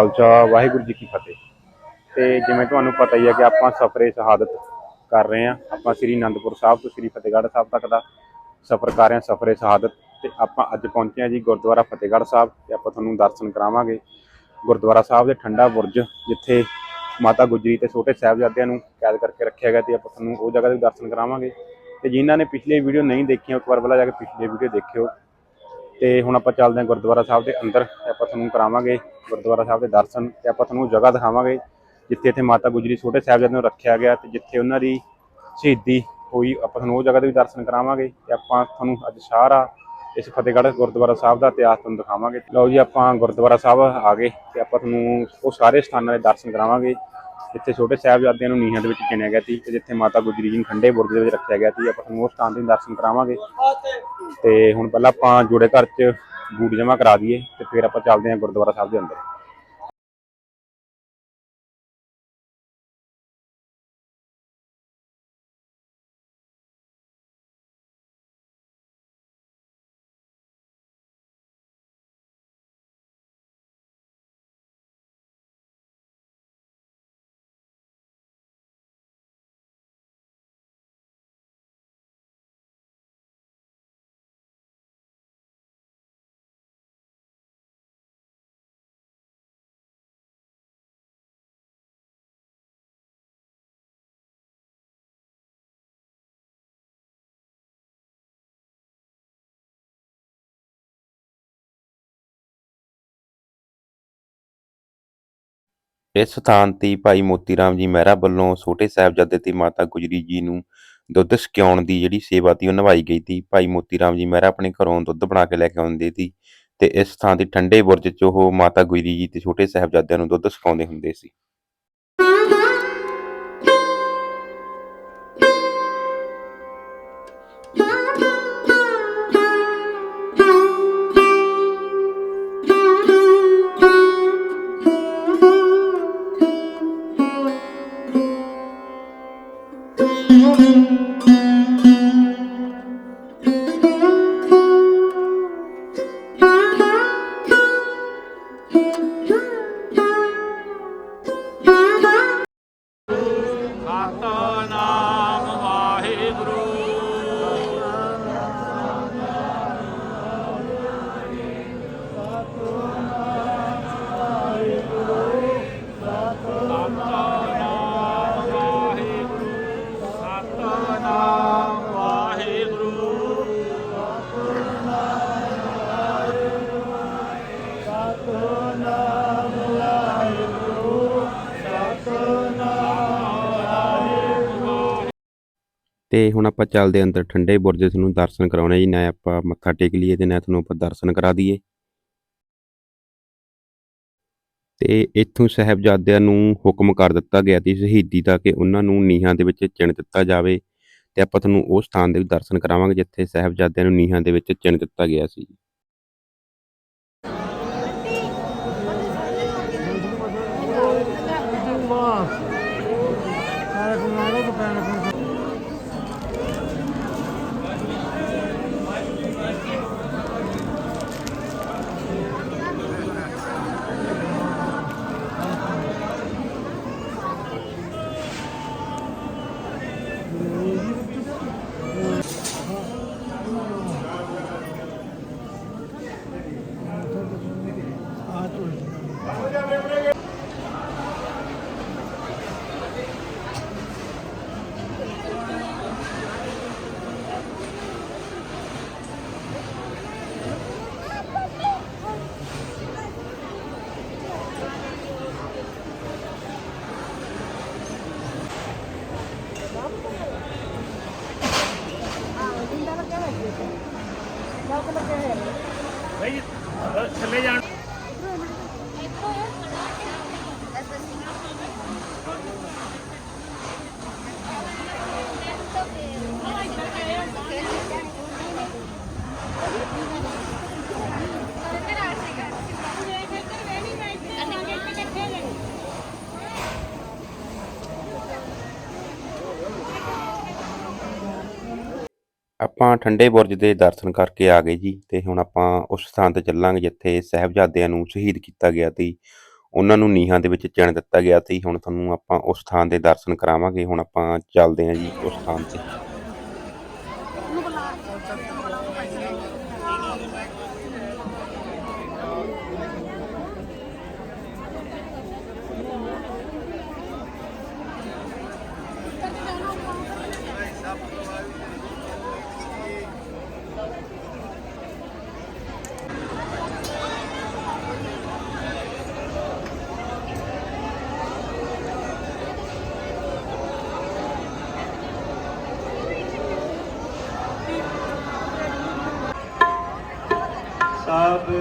ਖਾਲਸਾ, ਵਾਹਿਗੁਰੂ ਜੀ ਕੀ ਫਤਿਹ। ਤੇ ਜਿਵੇਂ ਤੁਹਾਨੂੰ ਪਤਾ ਹੀ ਹੈ ਕਿ ਆਪਾਂ ਸਫਰੇ ਸ਼ਹਾਦਤ ਕਰ ਰਹੇ ਹਾਂ। ਆਪਾਂ ਸ੍ਰੀ ਅਨੰਦਪੁਰ ਸਾਹਿਬ ਤੋਂ ਸ੍ਰੀ ਫਤਿਹਗੜ੍ਹ ਸਾਹਿਬ ਤੱਕ ਦਾ ਸਫ਼ਰ ਕਰ ਰਹੇ ਹਾਂ, ਸਫਰੇ ਸ਼ਹਾਦਤ। ਤੇ ਆਪਾਂ ਅੱਜ ਪਹੁੰਚੇ ਹਾਂ ਜੀ ਗੁਰਦੁਆਰਾ ਫਤਿਹਗੜ੍ਹ ਸਾਹਿਬ ਤੇ ਆਪਾਂ ਤੁਹਾਨੂੰ ਦਰਸ਼ਨ ਕਰਾਵਾਂਗੇ। ਗੁਰਦੁਆਰਾ ਸਾਹਿਬ ਦੇ ਠੰਡਾ ਬੁਰਜ, ਜਿੱਥੇ ਮਾਤਾ ਗੁਜਰੀ ਤੇ ਛੋਟੇ ਸਾਹਿਬਜ਼ਾਦਿਆਂ ਨੂੰ ਕੈਦ ਕਰਕੇ ਰੱਖਿਆ ਗਿਆ ਤੇ ਆਪਾਂ ਤੁਹਾਨੂੰ ਉਹ ਜਗ੍ਹਾ ਦੇ ਦਰਸ਼ਨ ਕਰਾਵਾਂਗੇ। ਤੇ ਜਿਨ੍ਹਾਂ ਨੇ ਪਿਛਲੀ ਵੀਡੀਓ ਨਹੀਂ ਦੇਖੀਆਂ ਇੱਕ ਵਾਰ ਪਹਿਲਾਂ ਜਾ ਕੇ ਪਿਛਲੀ ਵੀਡੀਓ ਦੇਖਿਓ। ਤੇ ਹੁਣ ਆਪਾਂ ਚੱਲਦੇ ਹਾਂ ਗੁਰਦੁਆਰਾ ਸਾਹਿਬ ਦੇ ਅੰਦਰ ਤੇ ਆਪਾਂ ਤੁਹਾਨੂੰ ਕਰਾਵਾਂਗੇ ਗੁਰਦੁਆਰਾ ਸਾਹਿਬ ਦੇ ਦਰਸ਼ਨ ਤੇ ਆਪਾਂ ਤੁਹਾਨੂੰ ਜਗ੍ਹਾ ਦਿਖਾਵਾਂਗੇ ਜਿੱਥੇ ਇੱਥੇ ਮਾਤਾ ਗੁਜਰੀ ਛੋਟੇ ਸਾਹਿਬਜ਼ਾਦਿਆਂ ਨੂੰ ਰੱਖਿਆ ਗਿਆ ਤੇ ਜਿੱਥੇ ਉਹਨਾਂ ਦੀ ਸ਼ਹੀਦੀ ਹੋਈ, ਆਪਾਂ ਤੁਹਾਨੂੰ ਉਹ ਜਗ੍ਹਾ ਦੇ ਵੀ ਦਰਸ਼ਨ ਕਰਾਵਾਂਗੇ ਤੇ ਆਪਾਂ ਤੁਹਾਨੂੰ ਅੱਜ ਸਾਰਾ ਇਸ ਫਤਿਹਗੜ੍ਹ ਗੁਰਦੁਆਰਾ ਸਾਹਿਬ ਦਾ ਇਤਿਹਾਸ ਤੁਹਾਨੂੰ ਦਿਖਾਵਾਂਗੇ। ਲਓ ਜੀ ਆਪਾਂ ਗੁਰਦੁਆਰਾ ਸਾਹਿਬ ਆ ਗਏ ਤੇ ਆਪਾਂ ਤੁਹਾਨੂੰ ਉਹ ਸਾਰੇ ਸਥਾਨਾਂ ਦੇ ਦਰਸ਼ਨ ਕਰਾਵਾਂਗੇ। ਜਿੱਥੇ ਛੋਟੇ ਸਾਹਿਬਜ਼ਾਦਿਆਂ ਨੂੰ ਨੀਹਾਂ ਦੇ ਵਿੱਚ ਚਿਣਿਆ ਗਿਆ ਸੀ ਤੇ ਜਿੱਥੇ ਮਾਤਾ ਗੁਜਰੀ ਜੀ ਨੂੰ ਖੰਡੇ ਬੁਰਜ ਦੇ ਵਿੱਚ ਰੱਖਿਆ ਗਿਆ ਸੀ, ਆਪਾਂ ਤੁਹਾਨੂੰ ਉਹ ਸਥਾਨ ਦੇ ਦਰਸ਼ਨ ਕਰਾਵਾਂਗੇ। ਤੇ ਹੁਣ ਪਹਿਲਾਂ ਆਪਾਂ ਜੋੜੇ ਘਰ 'ਚ ਬੂਟ ਜਮਾ ਕਰਾ ਦਈਏ ਤੇ ਫਿਰ ਆਪਾਂ ਚੱਲਦੇ ਹਾਂ ਗੁਰਦੁਆਰਾ ਸਾਹਿਬ ਦੇ ਅੰਦਰ। ਇਸ ਸਥਾਨ ਤੇ ਭਾਈ ਮੋਤੀ ਰਾਮ ਜੀ ਮਹਿਰਾ ਵੱਲੋਂ ਛੋਟੇ ਸਾਹਿਬਜ਼ਾਦੇ ਤੇ ਮਾਤਾ ਗੁਜਰੀ ਜੀ ਨੂੰ ਦੁੱਧ ਛਕਾਉਣ ਦੀ ਜਿਹੜੀ ਸੇਵਾ ਤੀ ਉਹ ਨਿਭਾਈ ਗਈ ਤੀ ਭਾਈ ਮੋਤੀ ਰਾਮ ਜੀ ਮਹਿਰਾ ਆਪਣੇ ਘਰੋਂ ਦੁੱਧ ਬਣਾ ਕੇ ਲੈ ਕੇ ਆਉਂਦੇ ਸੀ ਤੇ ਇਸ ਥਾਂ ਤੇ ਠੰਡੇ ਬੁਰਜ 'ਚ ਉਹ ਮਾਤਾ ਗੁਜਰੀ ਜੀ ਤੇ ਛੋਟੇ ਸਾਹਿਬਜ਼ਾਦਿਆਂ ਨੂੰ ਦੁੱਧ ਛਕਾਉਂਦੇ ਹੁੰਦੇ ਸੀ। ਤੇ ਹੁਣ ਆਪਾਂ ਚੱਲਦੇ ਅੰਦਰ ਠੰਡੇ ਬੁਰਜ ਦੇ ਤੁਹਾਨੂੰ ਦਰਸ਼ਨ ਕਰਾਉਣੇ ਜੀ, ਨਾ ਆਪਾਂ ਮੱਥਾ ਟੇਕ ਲਈਏ ਤੇ ਨਾ ਤੁਹਾਨੂੰ ਆਪਾਂ ਦਰਸ਼ਨ ਕਰਾ ਦਈਏ। ਤੇ ਇੱਥੋਂ ਸਾਹਿਬਜ਼ਾਦਿਆਂ ਨੂੰ ਹੁਕਮ ਕਰ ਦਿੱਤਾ ਗਿਆ ਸੀ ਸ਼ਹੀਦੀ ਦਾ ਕਿ ਉਹਨਾਂ ਨੂੰ ਨੀਹਾਂ ਦੇ ਵਿੱਚ ਚਿਣ ਦਿੱਤਾ ਜਾਵੇ ਤੇ ਆਪਾਂ ਤੁਹਾਨੂੰ ਉਹ ਸਥਾਨ ਦੇ ਦਰਸ਼ਨ ਕਰਾਵਾਂਗੇ ਜਿੱਥੇ ਸਾਹਿਬਜ਼ਾਦਿਆਂ ਨੂੰ ਨੀਹਾਂ ਦੇ ਵਿੱਚ ਚਿਣ ਦਿੱਤਾ ਗਿਆ ਸੀ। ਭਾਈ ਥੱਲੇ ਜਾਣ ਆਪਾਂ ਠੰਡੇ ਬੁਰਜ ਦੇ ਦਰਸ਼ਨ ਕਰਕੇ ਆ ਗਏ ਜੀ ਤੇ ਹੁਣ ਆਪਾਂ ਉਸ ਸਥਾਨ ਤੇ ਚੱਲਾਂਗੇ ਜਿੱਥੇ ਸਹਿਬਜ਼ਾਦਿਆਂ ਨੂੰ ਸ਼ਹੀਦ ਕੀਤਾ ਗਿਆ ਸੀ। ਉਹਨਾਂ ਨੂੰ ਨੀਹਾਂ ਦੇ ਵਿੱਚ ਚਿਣ ਦਿੱਤਾ ਗਿਆ ਸੀ। ਹੁਣ ਤੁਹਾਨੂੰ ਆਪਾਂ ਉਸ ਸਥਾਨ ਦੇ ਦਰਸ਼ਨ ਕਰਾਵਾਂਗੇ। ਹੁਣ ਆਪਾਂ ਚੱਲਦੇ ਹਾਂ ਜੀ ਉਸ ਸਥਾਨ ਤੇ।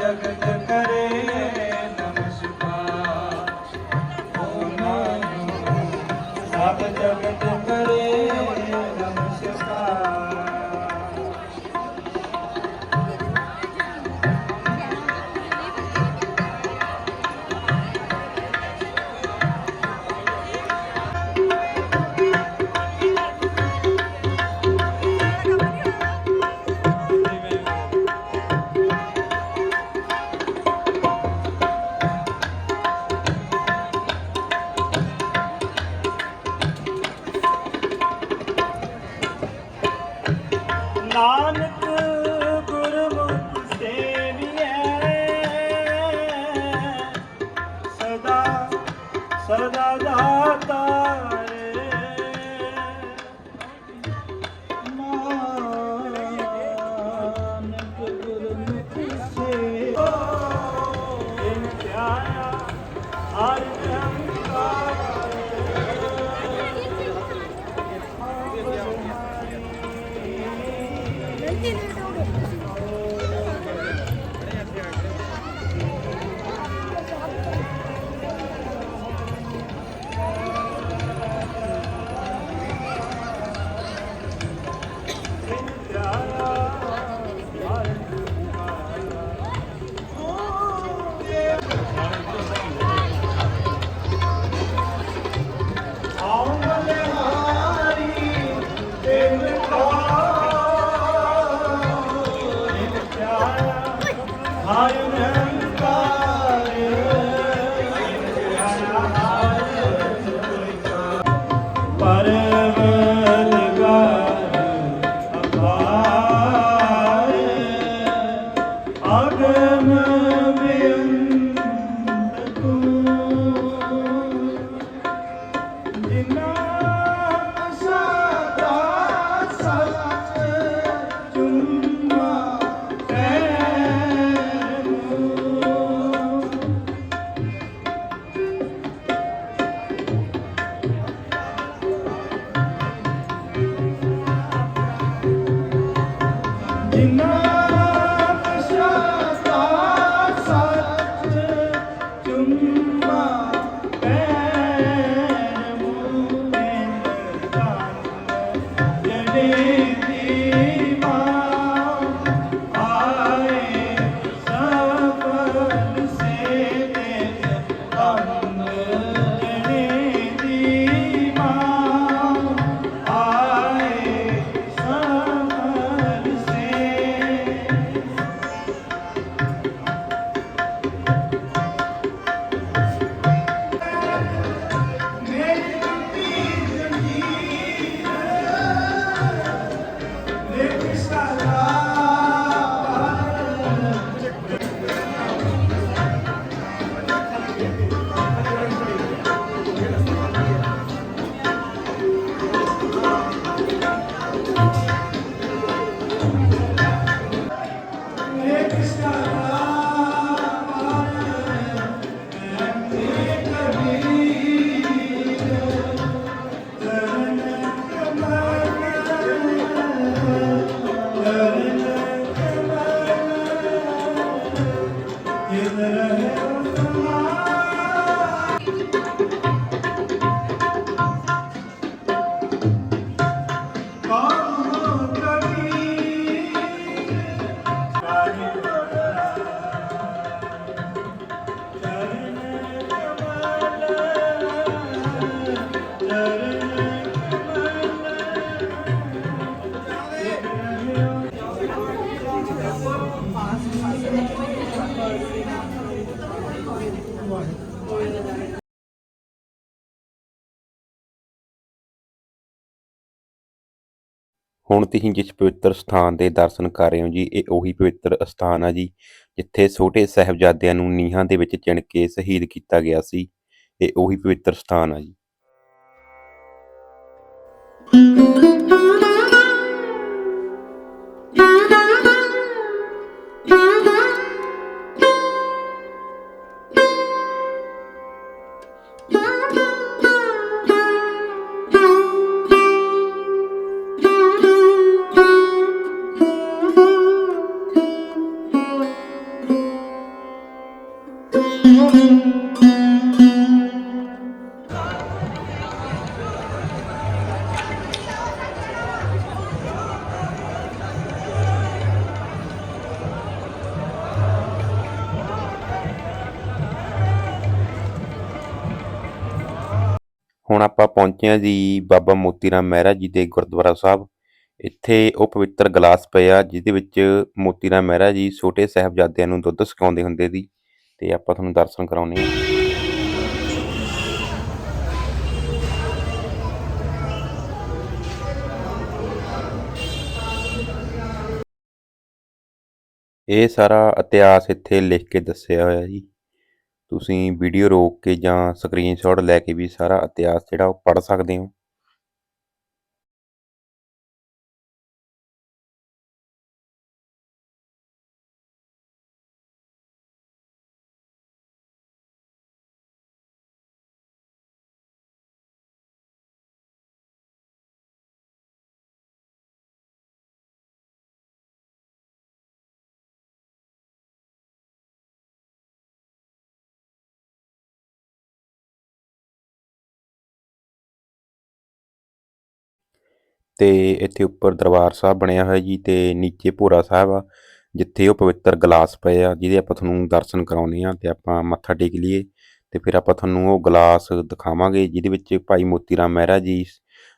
जग जग करे ਹੁਣ ਤੁਸੀਂ ਜਿਸ ਪਵਿੱਤਰ ਸਥਾਨ ਦੇ ਦਰਸ਼ਨ ਕਰ ਰਹੇ ਹੋ ਜੀ, ਇਹ ਉਹੀ ਪਵਿੱਤਰ ਸਥਾਨ ਆ ਜੀ, ਜਿੱਥੇ ਛੋਟੇ ਸਹਿਬਜ਼ਾਦਿਆਂ ਨੂੰ ਨੀਹਾਂ ਦੇ ਵਿੱਚ ਚਿਣ ਕੇ ਸ਼ਹੀਦ ਕੀਤਾ ਗਿਆ ਸੀ, ਇਹ ਉਹੀ ਪਵਿੱਤਰ ਸਥਾਨ ਆ ਜੀ। ਹੁਣ ਆਪਾਂ ਪਹੁੰਚੇ ਹਾਂ ਜੀ ਬਾਬਾ ਮੋਤੀ ਰਾਮ ਮਹਿਰਾ ਜੀ ਦੇ ਗੁਰਦੁਆਰਾ ਸਾਹਿਬ। ਇੱਥੇ ਉਹ ਪਵਿੱਤਰ ਗਲਾਸ ਪਿਆ ਜਿਹਦੇ ਵਿੱਚ ਮੋਤੀ ਰਾਮ ਮਹਿਰਾ ਜੀ ਛੋਟੇ ਸਾਹਿਬਜ਼ਾਦਿਆਂ ਨੂੰ ਦੁੱਧ ਸਿਕਾਉਂਦੇ ਹੁੰਦੇ ਸੀ ਤੇ ਆਪਾਂ ਤੁਹਾਨੂੰ ਦਰਸ਼ਨ ਕਰਾਉਂਦੇ ਹਾਂ। ਇਹ ਸਾਰਾ ਇਤਿਹਾਸ ਇੱਥੇ ਲਿਖ ਕੇ ਦੱਸਿਆ ਹੋਇਆ ਜੀ। ਤੁਸੀਂ ਵੀਡੀਓ ਰੋਕ ਕੇ ਜਾਂ ਸਕਰੀਨਸ਼ੋਟ ਲੈ ਕੇ ਵੀ ਸਾਰਾ ਇਤਿਹਾਸ ਜਿਹੜਾ ਉਹ ਪੜ੍ਹ ਸਕਦੇ ਹੋ। ਤੇ ਇੱਥੇ ਉੱਪਰ ਦਰਬਾਰ ਸਾਹਿਬ ਬਣਿਆ ਹੋਇਆ ਜੀ ਤੇ ਨੀਚੇ ਭੋਰਾ ਸਾਹਿਬ ਆ, ਜਿੱਥੇ ਉਹ ਪਵਿੱਤਰ ਗਲਾਸ ਪਏ ਆ, ਜਿਹਦੇ ਆਪਾਂ ਤੁਹਾਨੂੰ ਦਰਸ਼ਨ ਕਰਾਉਂਦੇ ਆ ਤੇ ਆਪਾਂ ਮੱਥਾ ਟੇਕ ਲਈਏ ਤੇ ਫਿਰ ਆਪਾਂ ਤੁਹਾਨੂੰ ਉਹ ਗਲਾਸ ਦਿਖਾਵਾਂਗੇ, ਜਿਹਦੇ ਵਿੱਚ ਭਾਈ ਮੋਤੀ ਰਾਮ ਮਹਿਰਾ ਜੀ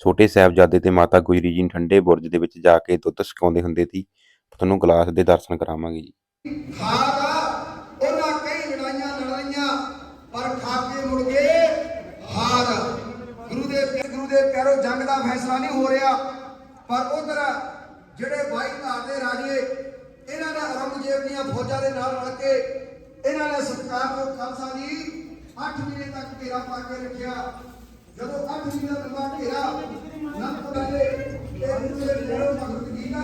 ਛੋਟੇ ਸਾਹਿਬਜ਼ਾਦੇ ਤੇ ਮਾਤਾ ਗੁਜਰੀ ਜੀ ਠੰਡੇ ਬੁਰਜ ਦੇ ਵਿੱਚ ਜਾ ਕੇ ਦੁੱਧ ਸਿਕਾਉਂਦੇ ਹੁੰਦੇ ਸੀ, ਤੁਹਾਨੂੰ ਗਲਾਸ ਦੇ ਦਰਸ਼ਨ ਕਰਾਵਾਂਗੇ ਜੀ। ਹਾਰਾ ਉਹਨਾਂ ਕਈ ਲੜਾਈਆਂ ਲੜਾਈਆਂ, ਪਰ ਖਾ ਕੇ ਮੁੜ ਗਏ ਹਾਰ। ਗੁਰੂ ਦੇ ਪਿਆਰੋ ਜੰਗ ਦਾ ਫੈਸਲਾ ਨਹੀਂ ਹੋ ਰਿਹਾ। ਪਰ ਉਧਰ ਜਿਹੜੇ ਬਾਈ ਧਾਰ ਦੇ ਰਾਜੇ, ਇਹਨਾਂ ਨੇ ਔਰੰਗਜ਼ੇਬ ਦੀਆਂ ਫੌਜਾਂ ਦੇ ਨਾਲ ਰਲ ਕੇ ਇਹਨਾਂ ਨੇ ਸਰਕਾਰ ਤੋਂ ਖਾਲਸਾ ਜੀ 8 ਮਹੀਨੇ ਤੱਕ ਘੇਰਾ ਪਾ ਕੇ ਰੱਖਿਆ। ਜਦੋਂ 8 ਮਹੀਨੇ ਦਾ ਲੰਬਾ ਘੇਰਾ ਨੰਦ ਵਾਲੇ ਇਹ ਗੁਰੂ ਦੇ ਭਗਤ ਗੀਤਾ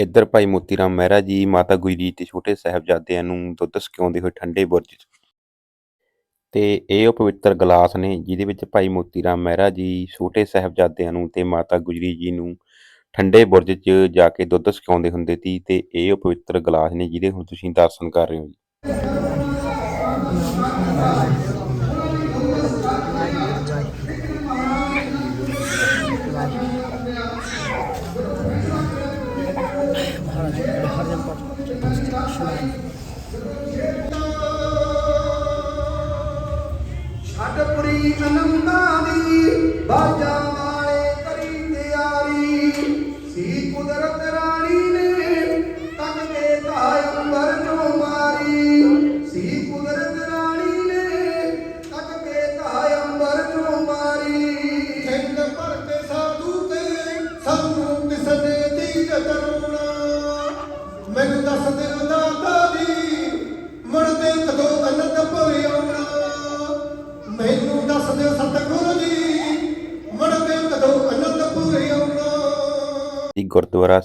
ਇੱਧਰ ਭਾਈ ਮੋਤੀ ਰਾਮ ਮਹਿਰਾ ਜੀ, ਮਾਤਾ ਗੁਜਰੀ ਤੇ ਛੋਟੇ ਸਾਹਿਬਜ਼ਾਦਿਆਂ ਨੂੰ ਦੁੱਧ ਸਿਕਾਉਂਦੇ ਹੋਏ ਠੰਡੇ ਬੁਰਜ 'ਚ। ਤੇ ਇਹ ਉਹ ਪਵਿੱਤਰ ਗਲਾਸ ਨੇ ਜਿਹਦੇ ਵਿੱਚ ਭਾਈ ਮੋਤੀ ਰਾਮ ਮਹਿਰਾ ਜੀ, ਛੋਟੇ ਸਾਹਿਬਜ਼ਾਦਿਆਂ ਨੂੰ ਤੇ ਮਾਤਾ ਗੁਜਰੀ ਜੀ ਨੂੰ ਠੰਡੇ ਬੁਰਜ 'ਚ ਜਾ ਕੇ ਦੁੱਧ ਸਿਕਾਉਂਦੇ ਹੁੰਦੇ ਸੀ ਤੇ ਇਹ ਉਹ ਪਵਿੱਤਰ ਗਲਾਸ ਨੇ ਜਿਹਦੇ ਹੁਣ ਤੁਸੀਂ ਦਰਸ਼ਨ ਕਰ ਰਹੇ ਹੋ ਜੀ। ਛੱਡ ਦੀ ਬਾਜਾਂ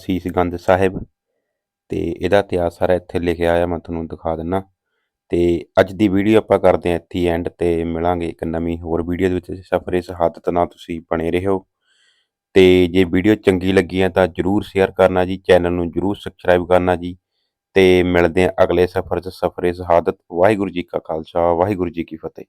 ਸੀਸਗੰਜ ਸਾਹਿਬ ਤੇ ਇਹਦਾ ਇਤਿਹਾਸ ਸਾਰਾ ਇੱਥੇ ਲਿਖਿਆ ਆ, ਮੈਂ ਤੁਹਾਨੂੰ ਦਿਖਾ ਦਿੰਨਾ। ਤੇ ਅੱਜ ਦੀ ਵੀਡੀਓ ਆਪਾਂ ਕਰਦੇ ਹਾਂ ਇੱਥੇ ਐਂਡ ਤੇ ਮਿਲਾਂਗੇ ਇੱਕ ਨਵੀਂ ਹੋਰ ਵੀਡੀਓ ਦੇ ਵਿੱਚ। ਸਫਰੇ ਸ਼ਹਾਦਤ ਨਾਲ ਤੁਸੀਂ ਬਣੇ ਰਹੋ। ਤੇ ਜੇ ਵੀਡੀਓ ਚੰਗੀ ਲੱਗੀ ਹੈ ਤਾਂ ਜਰੂਰ ਸ਼ੇਅਰ ਕਰਨਾ ਜੀ ਚੈਨਲ ਨੂੰ ਜਰੂਰ ਸਬਸਕ੍ਰਾਈਬ ਕਰਨਾ ਜੀ। ਤੇ ਮਿਲਦੇ ਹਾਂ ਅਗਲੇ ਸਫ਼ਰ 'ਚ। ਸਫਰੇ ਸ਼ਹਾਦਤ ਵਾਹਿਗੁਰੂ ਜੀ ਕਾ ਖਾਲਸਾ, ਵਾਹਿਗੁਰੂ ਜੀ ਕੀ ਫਤਿਹ।